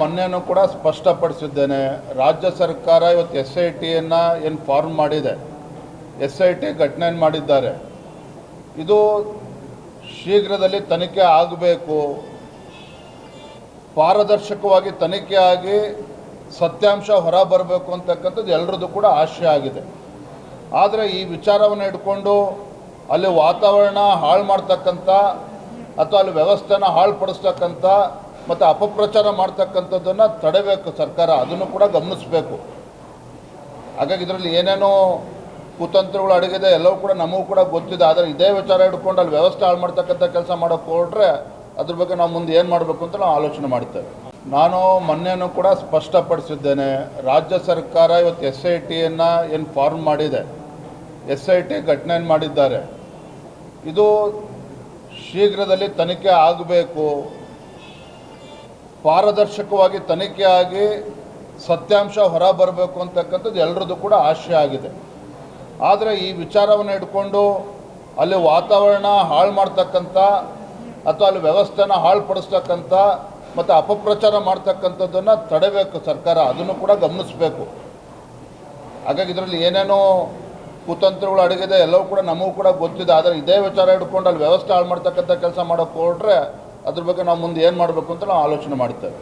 ಮೊನ್ನೆನೂ ಕೂಡ ಸ್ಪಷ್ಟಪಡಿಸಿದ್ದೇನೆ, ರಾಜ್ಯ ಸರ್ಕಾರ ಇವತ್ತು ಎಸ್ ಐ ಟಿಯನ್ನು ಏನು ಫಾರ್ಮ್ ಮಾಡಿದೆ, ಎಸ್ ಐ ಟಿ ಘಟನೆ ಮಾಡಿದ್ದಾರೆ. ಇದು ಶೀಘ್ರದಲ್ಲಿ ತನಿಖೆ ಆಗಬೇಕು. ಪಾರದರ್ಶಕವಾಗಿ ತನಿಖೆ ಆಗಿ ಸತ್ಯಾಂಶ ಹೊರ ಬರಬೇಕು ಅಂತಕ್ಕಂಥದ್ದು ಎಲ್ಲರದ್ದು ಕೂಡ ಆಶಯ ಆಗಿದೆ. ಆದರೆ ಈ ವಿಚಾರವನ್ನು ಇಟ್ಕೊಂಡು ಅಲ್ಲಿ ವಾತಾವರಣ ಹಾಳು ಮಾಡ್ತಕ್ಕಂಥ ಅಥವಾ ಅಲ್ಲಿ ವ್ಯವಸ್ಥೆನ ಹಾಳುಪಡಿಸ್ತಕ್ಕಂಥ ಮತ್ತು ಅಪಪ್ರಚಾರ ಮಾಡ್ತಕ್ಕಂಥದ್ದನ್ನು ತಡಬೇಕು ಸರ್ಕಾರ, ಅದನ್ನು ಕೂಡ ಗಮನಿಸಬೇಕು. ಹಾಗಾಗಿ ಇದರಲ್ಲಿ ಏನೇನೋ ಕುತಂತ್ರಗಳು ಅಡಗಿದೆ, ಎಲ್ಲವೂ ಕೂಡ ನಮಗೂ ಕೂಡ ಗೊತ್ತಿದೆ. ಆದರೆ ಇದೇ ವಿಚಾರ ಹಿಡ್ಕೊಂಡು ಅಲ್ಲಿ ವ್ಯವಸ್ಥೆ ಹಾಳು ಮಾಡ್ತಕ್ಕಂಥ ಕೆಲಸ ಮಾಡೋಕ್ಕೆ ಹೊರಟ್ರೆ ಅದ್ರ ಬಗ್ಗೆ ನಾವು ಮುಂದೆ ಏನು ಮಾಡಬೇಕು ಅಂತ ನಾವು ಆಲೋಚನೆ ಮಾಡ್ತೇವೆ ನಾನು ಮೊನ್ನೆನೂ ಕೂಡ ಸ್ಪಷ್ಟಪಡಿಸಿದ್ದೇನೆ, ರಾಜ್ಯ ಸರ್ಕಾರ ಇವತ್ತು ಎಸ್ ಐ ಟಿಯನ್ನು ಏನು ಫಾರ್ಮ್ ಮಾಡಿದೆ, ಎಸ್ ಐ ಟಿ ಘಟನೆಯನ್ನು ಮಾಡಿದ್ದಾರೆ. ಇದು ಶೀಘ್ರದಲ್ಲಿ ತನಿಖೆ ಆಗಬೇಕು. ಪಾರದರ್ಶಕವಾಗಿ ತನಿಖೆ ಸತ್ಯಾಂಶ ಹೊರ ಬರಬೇಕು ಅಂತಕ್ಕಂಥದ್ದು ಎಲ್ಲರದ್ದು ಕೂಡ ಆಶಯ ಆಗಿದೆ. ಆದರೆ ಈ ವಿಚಾರವನ್ನು ಇಟ್ಕೊಂಡು ಅಲ್ಲಿ ವಾತಾವರಣ ಹಾಳು ಮಾಡ್ತಕ್ಕಂಥ ಅಥವಾ ಅಲ್ಲಿ ವ್ಯವಸ್ಥೆನ ಹಾಳುಪಡಿಸ್ತಕ್ಕಂಥ ಮತ್ತು ಅಪಪ್ರಚಾರ ಮಾಡ್ತಕ್ಕಂಥದ್ದನ್ನು ತಡೆಯಬೇಕು ಸರ್ಕಾರ. ಅದನ್ನು ಕೂಡ ಗಮನಿಸಬೇಕು. ಹಾಗಾಗಿ ಇದರಲ್ಲಿ ಏನೇನೋ ಕುತಂತ್ರಗಳು ಅಡಗಿದೆ, ಎಲ್ಲವೂ ಕೂಡ ನಮಗೂ ಕೂಡ ಗೊತ್ತಿದೆ. ಆದರೆ ಇದೇ ವಿಚಾರ ಹಿಡ್ಕೊಂಡು ಅಲ್ಲಿ ವ್ಯವಸ್ಥೆ ಹಾಳು ಮಾಡ್ತಕ್ಕಂಥ ಕೆಲಸ ಮಾಡೋಕ್ಕೆ ಹೊರಟ್ರೆ ಅದ್ರ ಬಗ್ಗೆ ನಾವು ಮುಂದೆ ಏನು ಮಾಡಬೇಕು ಅಂತ ನಾವು ಆಲೋಚನೆ ಮಾಡ್ತೇವೆ.